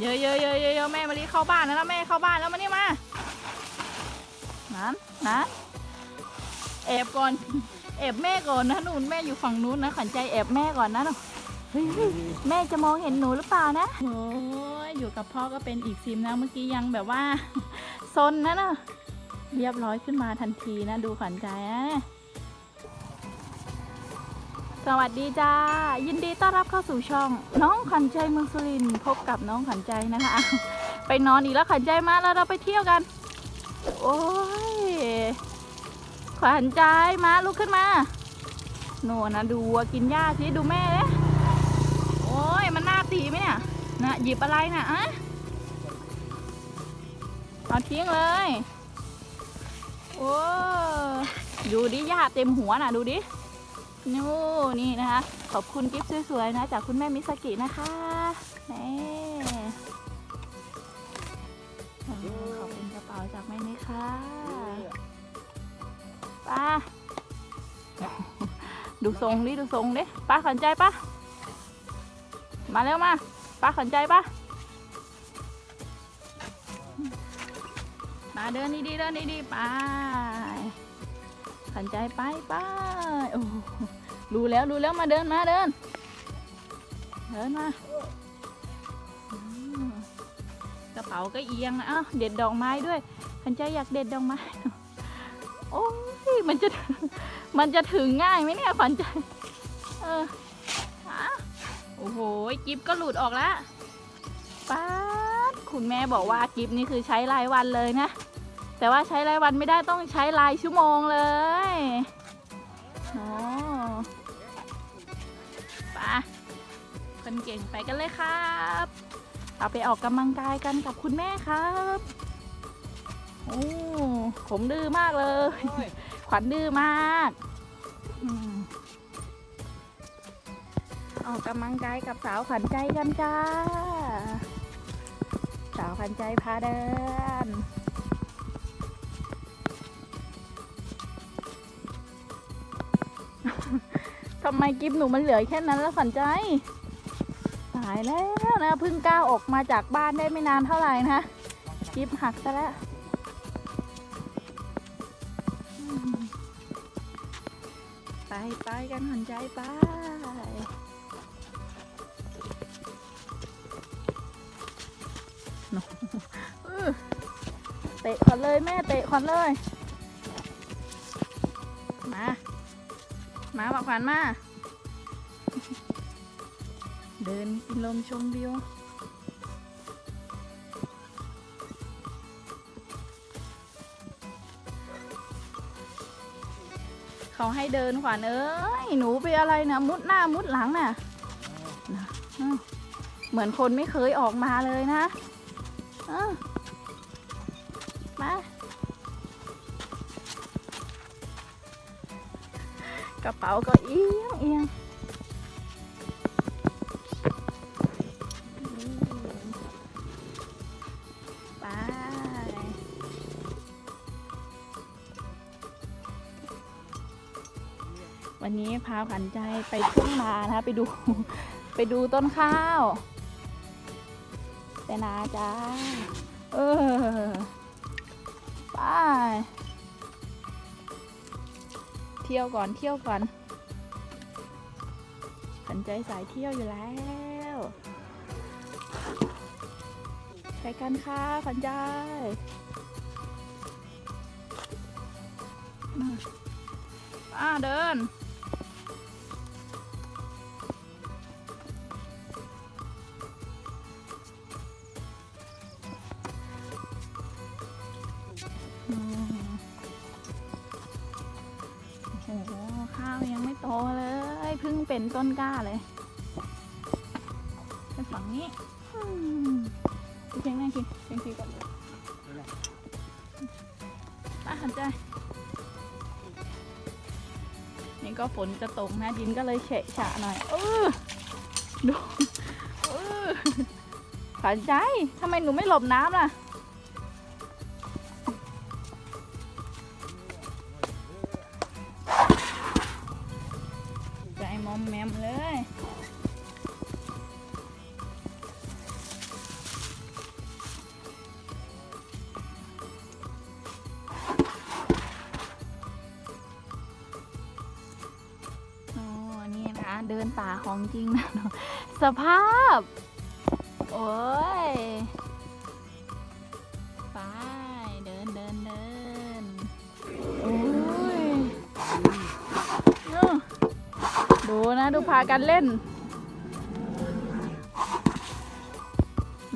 เยอะเยอะเยอะเยอะแม่มารีเข้าบ้านแล้วแม่เข้าบ้านแล้วมานี่มานั้นนะแอบก่อนแอบแม่ก่อนนะหนูนแม่อยู่ฝั่งนู้นนะขันใจแอบแม่ก่อนนะเนาะเฮ้ยแม่จะมองเห็นหนูหรือเปล่านะโอ้ยอยู่กับพ่อก็เป็นอีกซิมนะเมื่อกี้ยังแบบว่าซนนะเนาะเรียบร้อยขึ้นมาทันทีนะดูขวัญใจนะ สวัสดีจ้า ยินดีต้อนรับเข้าสู่ช่อง น้องขวัญใจเมืองสุรินทร์พบกับน้องขวัญใจนะคะ ไปนอนอีกแล้วขวัญใจมาแล้วเราไปเที่ยวกัน โอ้ยขวัญใจมาลุกขึ้นมาโน่นนะดูวัวกินหญ้าสิดูแม่เลยโอ้ยมันหน่าตีไหมเนี่ยนะหยิบอะไรนะอะเอาทิ้งเลย โอ้ดูดิหญ้าเต็มหัวน่ะ ดูดิ นู่นี่นะคะ ขอบคุณกิฟต์สวยๆนะ จากคุณแม่มิสกินะคะนี่ขอบคุณกระเป๋าจากแม่นี่ค่ะป้าดูทรงดิดูทรงดิป้าขวัญใจป้ามาเร็วมาป้าขวัญใจป้ามาเดินดีๆเดินดีๆไปขวัญใจไปไปโอ้ รู้แล้วรู้แล้วมาเดินมาเดิน เดินมากระเป๋าก็เอียงนะอ้าวเด็ดดอกไม้ด้วยขวัญใจอยากเด็ดดอกไม้โอ้ยมันจะมันจะถึงง่ายไหมเนี่ยขวัญใจ เออโอ้โหกิฟก็หลุดออกแล้วป๊าดคุณแม่บอกว่ากิฟนี่คือใช้รายวันเลยนะ แต่ว่าใช้รายวันไม่ได้ต้องใช้รายชั่วโมงเลย งไปกันเลยครับเอาไปออกกำลังกายกันกับคุณแม่ครับ โอ้ผมดื้อมากเลย ขวัญดื้อมากอืมออกกำลังกายกับสาวขวัญใจกันจ้า สาวขวัญใจพาเดินทำไมกิฟหนูมันเหลือแค่นั้นแล้วขวัญใจตายแล้วนะเพิ่งก้าวออกมาจากบ้านได้ไม่นานเท่าไหร่นะกิฟหักซะแล้วไปไปกันหันใจไปเตะขอนเลยแม่เตะขอนเลย มา มาบอกขวัญมา เดินกินลมชมวิวเขาให้เดินขวัญเอ้ย หนูไปอะไรนะมุดหน้ามุดหลังน่ะนะเหมือนคนไม่เคยออกมาเลยนะมากระเป๋าก็เอียงเอียง พาผันใจไปทุ่งนานะคะไปดู ไปดูต้นข้าวไปนาจ้า เออ ไป เที่ยวก่อนเที่ยวก่อนผันใจสายเที่ยวอยู่แล้วไปกันค่ะผันใจมาอ่าเดิน ต้นกล้าเลยไปฝั่งนี้อืมพี่เพียงนั่งกินเพียงทีก่อนป้าหันใจนี่ก็ฝนจะตกนะดินก็เลยเฉะฉะหน่อยเออดูเออขันใจทำไมหนูไม่หลบน้ำล่ะ สภาพ โอ้ย ไป เดินเดินเดินโอ้ยดูนะ ดูพากันเล่น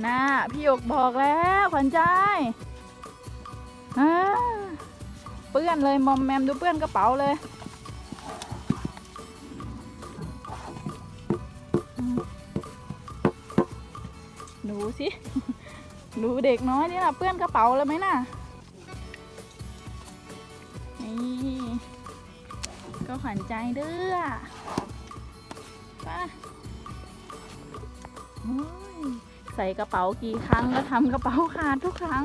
น่าพี่หยกบอกแล้วขวัญใจเปื้อนเลยมอมแมมดูเปื้อนกระเป๋าเลย สิ ดูเด็กน้อยนี่ล่ะ เปื้อนกระเป๋าแล้วไหมน่ะ นี่ ก็ขวัญใจเด้อไป้าใส่กระเป๋ากี่ครั้งก็ทำกระเป๋าขาดทุกครั้ง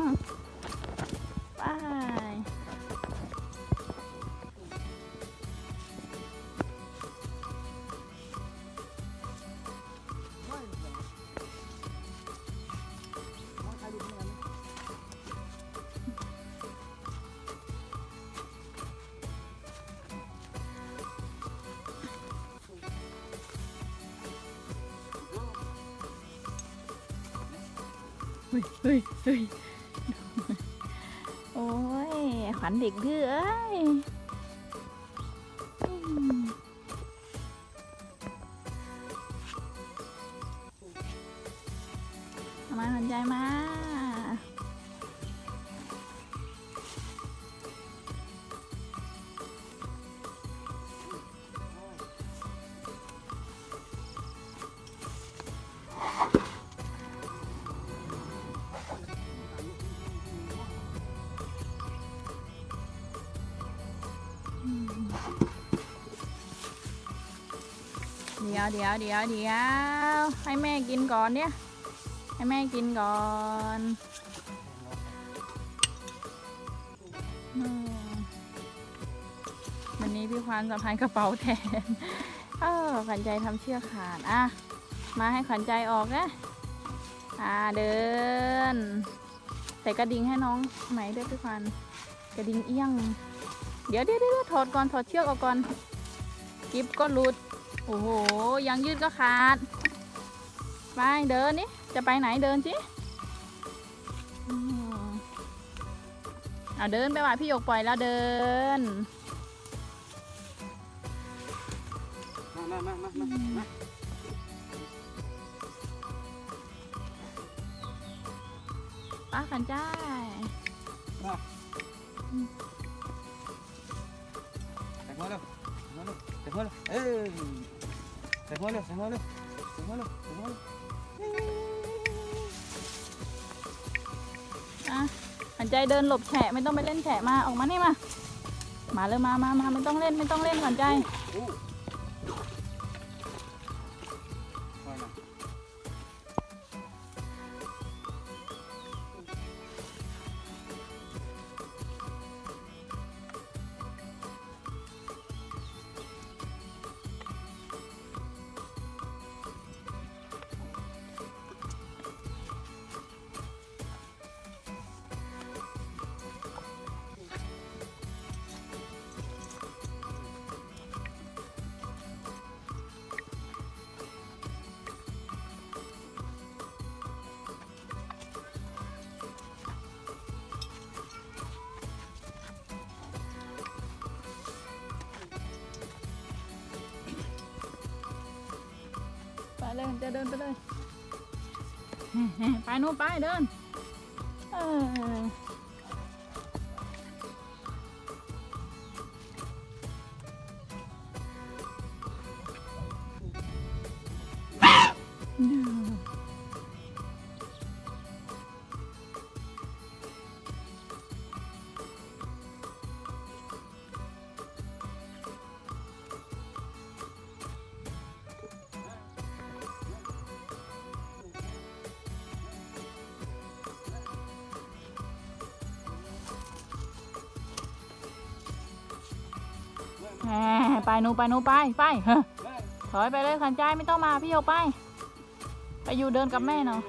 ไป โอ้ยขวัญเด็กดื้อเอ้ยมาสนใจมา ยวเดี๋ยวเดี๋ยวเดี๋ยวให้แม่กินก่อนเนี่ย ให้แม่กินก่อนวันนี้พี่ควานสะพายกระเป๋าแทนเออขวัญใจทำเชือกขาดอะมาให้ขวัญใจออกนะอ่าเดิน แต่กระดิ่งให้น้องไหมด้วยพี่ควานกระดิ่งเอี้ยง เดี๋ยวเดี๋ยวเดี๋ยวถอดก่อนถอดเชือกออกก่อนกิฟก็หลุด โอ้โหยังยืดก็ขาด ไปเดินนี่จะไปไหนเดินสิเอาเดินไปว่าพี่หยกปล่อยแล้วเดินมามามามามามาป้าขันจ้ายใส่ หัวเร็วใส่หัวเร็วเอ้ยใส่หัวเร็วใส่หัวเร็วใส่หัวเร็วใส่หัวเร็วอะขันใจเดินหลบแฉะไม่ต้องไปเล่นแฉะมาออกมานี่มา มาเลยมามามาไม่ต้องเล่นไม่ต้องเล่นขันใจ เลยขันเดินไปเลย ไปนู่นไปเดินเออแห ไปหนูไปหนูไปไปเถอยไปเลยขันใจไม่ต้องมาพี่โยไป ไปอยู่เดินกับแม่เนาะ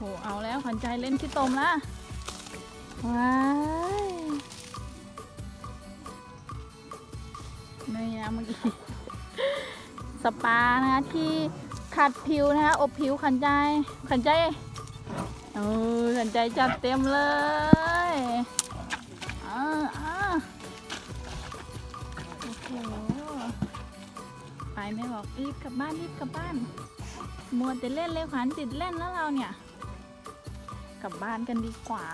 โอ้โหเอาแล้วขวัญใจเล่นขี้ตมละว้ายนี่นะเมื่อกี้สปานะคะที่ขัดผิวนะคะอบผิวขันใจขันใจเออขันใจจัดเต็มเลยอ่าอ่าโอ้โหไปไม่บอกรีบกลับบ้านรีบกลับบ้านมัวแต่เล่นเลยขวัญติดเล่นแล้วเราเนี่ย กลับบ้านกันดีกว่า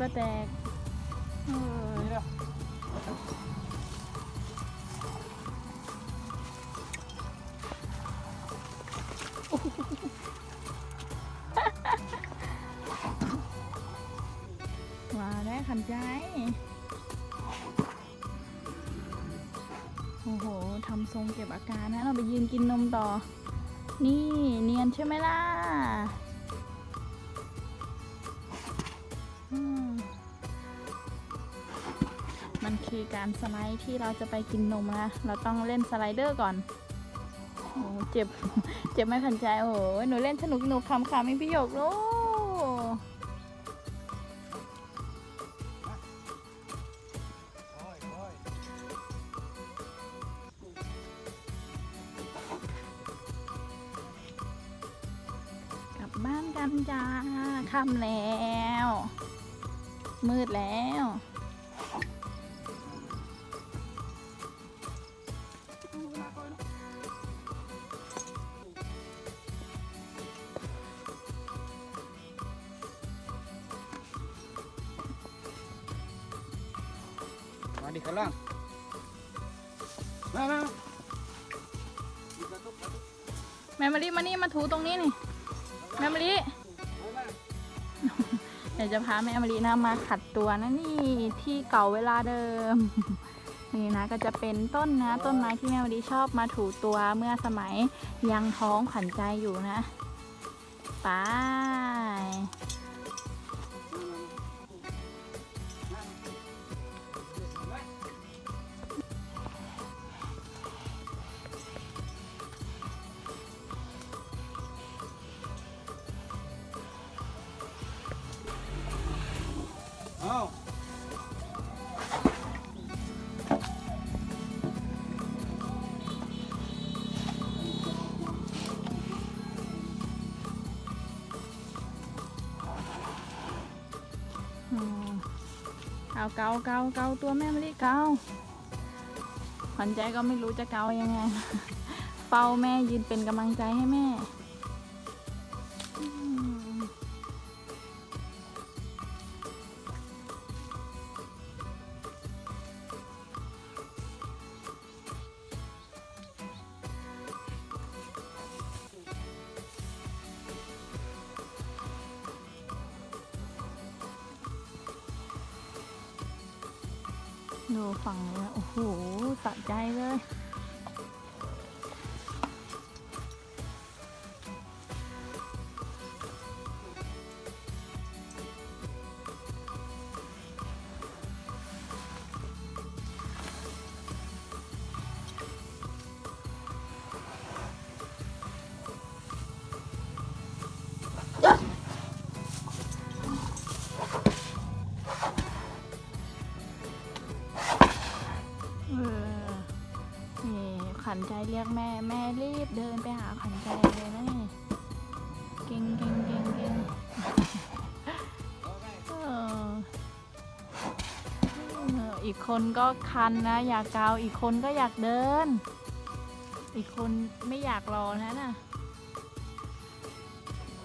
ก็แตกเออนี่เด้อมาได้ขันใจ โอ้โห ทำทรงเก็บอาการนะ เราไปยืนกินนมต่อ นี่เนียนใช่ไหมล่ะ มันคือการสไลด์ที่เราจะไปกินนมนะ เราต้องเล่นสไลเดอร์ก่อนโอ้เจ็บ เจ็บไม่ขันใจ โอ้โห หนูเล่นสนุกหนุกๆคำไม่พี่หยกลูกกลับบ้านกันจ้าค่ำแล้ว มืดแล้ว แมมมารีมานี่มาถูตรงนี้นี่ แมมมารีเดี๋ยวจะพาแม่มารีนะมาขัดตัวนะนี่ที่เก่าเวลาเดิม นี่นะก็จะเป็นต้นนะต้นไม้ที่แม่มารีชอบมาถูตัวเมื่อสมัยยังท้องขวัญใจอยู่นะ ไป เอาเกาเกาเกาตัวแม่มารีเกาขวัญใจก็ไม่รู้จะเกายังไง เฝ้าแม่ยืนเป็นกำลังใจให้แม่ ดูฝั่งนี้โอ้โหสะใจเลย อีกคนก็คันนะ อยากเกาอีกคนก็อยากเดิน อีกคนไม่อยากรอนะน่ะ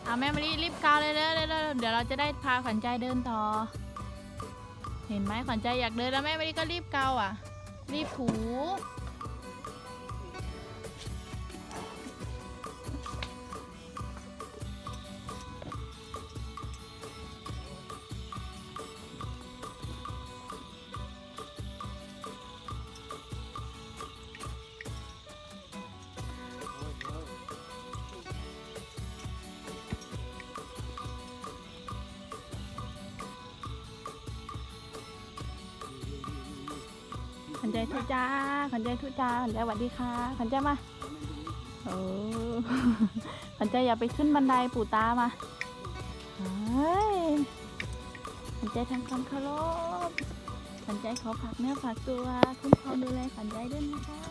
เอาแม่มารีรีบเกาเลยเด้อเด้อเดี๋ยวเราจะได้พาขวัญใจเดินต่อ เห็นไหมขวัญใจอยากเดินแล้วแม่มารีก็รีบเกาอะ รีบถู ใจทุจ้าขันใจทุจ้าขันใจสวัสดีค่ะขันใจมาโอ้ขันใจอย่าไปขึ้นบันไดปู่ตามาเฮ้ยขันใจทำความเคารพขันใจขอฝากเนื้อฝากตัว คุ้มครองดูแลขันใจด้วยนะคะ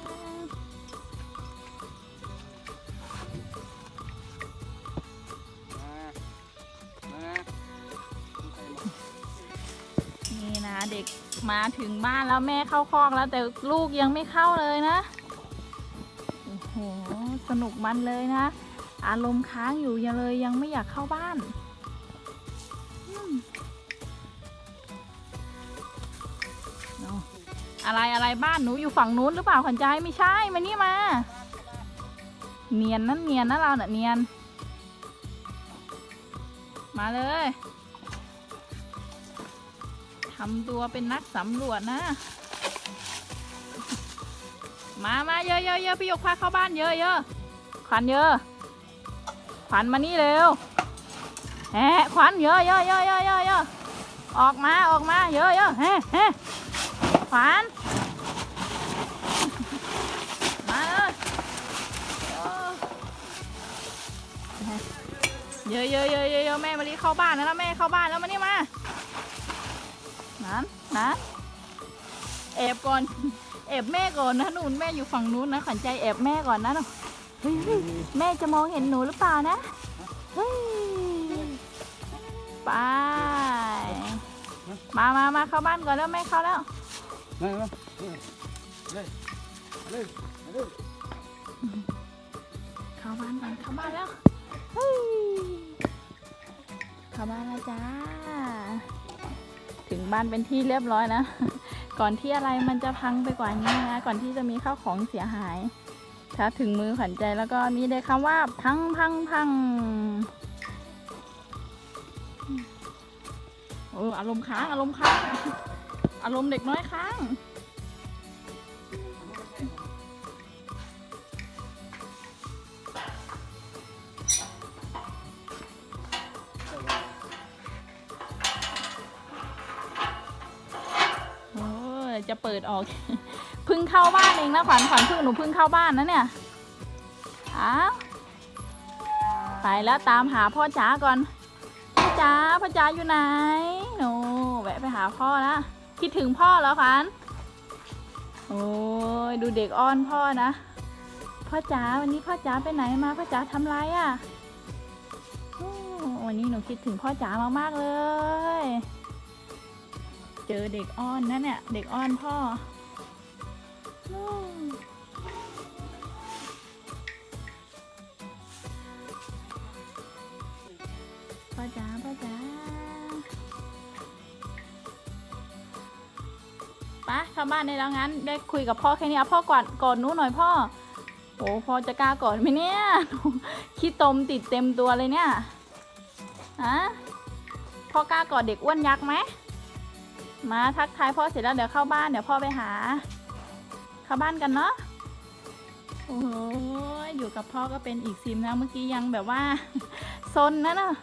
มาถึงบ้านแล้วแม่เข้าคอกแล้วแต่ลูกยังไม่เข้าเลยนะ โอ้โห สนุกมันเลยนะ อารมณ์ค้างอยู่ยังเลยยังไม่อยากเข้าบ้านอะไรอะไรบ้านหนูอยู่ฝั่งนู้นหรือเปล่าขวัญใจไม่ใช่มานี่มา เนียนนั่นเนียนนะเราเน่ะเนียน มาเลย ทำตัวเป็นนักสำรวจนะ มามาเยอะเยอะเยอะพี่ยกพาเข้าบ้านเยอะเยอะขวัญเยอะขวัญมานี่เร็วแหะขวัญเยอะเยอะเยอะเยอะเยอะเยอะออกมาออกมาเยอะเยอะแหะแหะขวัญมาเลยโอ้เยอะเยอะเยอะเยอะแม่มารีเข้าบ้านแล้วแม่เข้าบ้านแล้วมานี่มา นั้นนะแอบก่อนแอบแม่ก่อนนะหนูนแม่อยู่ฝั่งนู้นนะขวัญใจแอบแม่ก่อนนะหนูเฮ้ยแม่จะมองเห็นหนูหรือเปล่านะเฮ้ยไปมามามาเข้าบ้านก่อนแล้วแม่เข้าแล้วมามาเลยเลยเลยเข้าบ้านก่อนเข้าบ้านแล้วเฮ้ยเข้าบ้านแล้วจ้า บ้านเป็นที่เรียบร้อยนะ ก่อนที่อะไรมันจะพังไปกว่านี้นะ ก่อนที่จะมีข้าวของเสียหาย ถ้าถึงมือขวัญใจแล้วก็มีได้คำว่าพังพังพังโอ้อารมณ์ค้างอารมณ์ค้างอารมณ์เด็กน้อยค้าง ออกเพึ่งเข้าบ้านเองนะขวัญขวัญเพึ่งหนูเพึ่งเข้าบ้านนะเนี่ยอ้าวไปแล้วตามหาพ่อจ๋าก่อน พ่อจ๋าพ่อจ๋าอยู่ไหนหนูแวะไปหาพ่อนะคิดถึงพ่อเหรอขวัญโอ้ยดูเด็กอ้อนพ่อนะ พ่อจ๋าวันนี้พ่อจ๋าไปไหนมาพ่อจ๋าทำไรอะ่ะวันนี้หนูคิดถึงพ่อจ๋ามากๆเลย จอเด็กอ้อนนะเนี่ยเด็กอ้อนพ่ออืมพ่อจ๋าพ่อจ๋าปะเข้าบ้านได้แล้วงั้น ได้คุยกับพ่อแค่นี้พ่อกอดกอดนู้หน่อยพ่อ โอ้พ่อจะกล้ากอดไหมเนี่ยขี้ตมติดเต็มตัวเลยเนี่ยฮะพ่อกล้ากอดเด็กอ้วนยักษ์ไหม มาทักทายพ่อเสร็จแล้วเดี๋ยวเข้าบ้านเดี๋ยวพ่อไปหา เข้าบ้านกันเนาะโอ้โหอยู่กับพ่อก็เป็นอีกซิมนะเมื่อกี้ยังแบบว่าซนนะเนอะ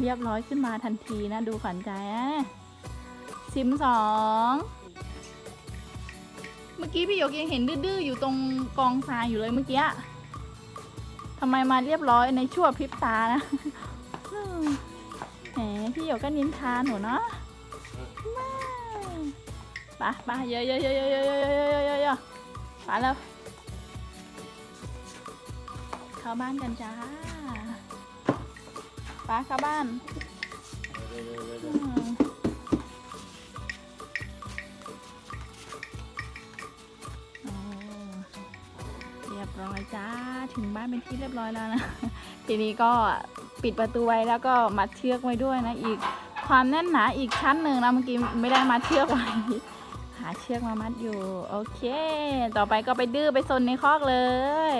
เรียบร้อยขึ้นมาทันทีนะดูขวัญใจนะซิมสองเมื่อกี้พี่หยกยังเห็นดื้อๆอยู่ตรงกองทรายอยู่เลยเมื่อกี้ทำไมมาเรียบร้อยในชั่วพริบตานะแหมพี่หยกก็นินทาหนูเนาะ ปไปเยอะเยอะเยอะเยอะเยอะเยอะเยอะเยอะเยอะไปแล้วเข้าบ้านกันจ้าป้าเข้าบ้านเร็วเร็วเร็วอืเร็วมโอ้เรียบร้อยจ้าถึงบ้านเป็นที่เรียบร้อยแล้วนะ ทีนี้ก็ปิดประตูไว้แล้วก็มัดเชือกไว้ด้วยนะอีกความแน่นหนาอีกชั้นหนึ่งนะเมื่อกี้ไม่ได้มัดเชือกไว้ หาเชือกมามัดอยู่ โอเค ต่อไปก็ไปดื้อไปซนในคอกเลย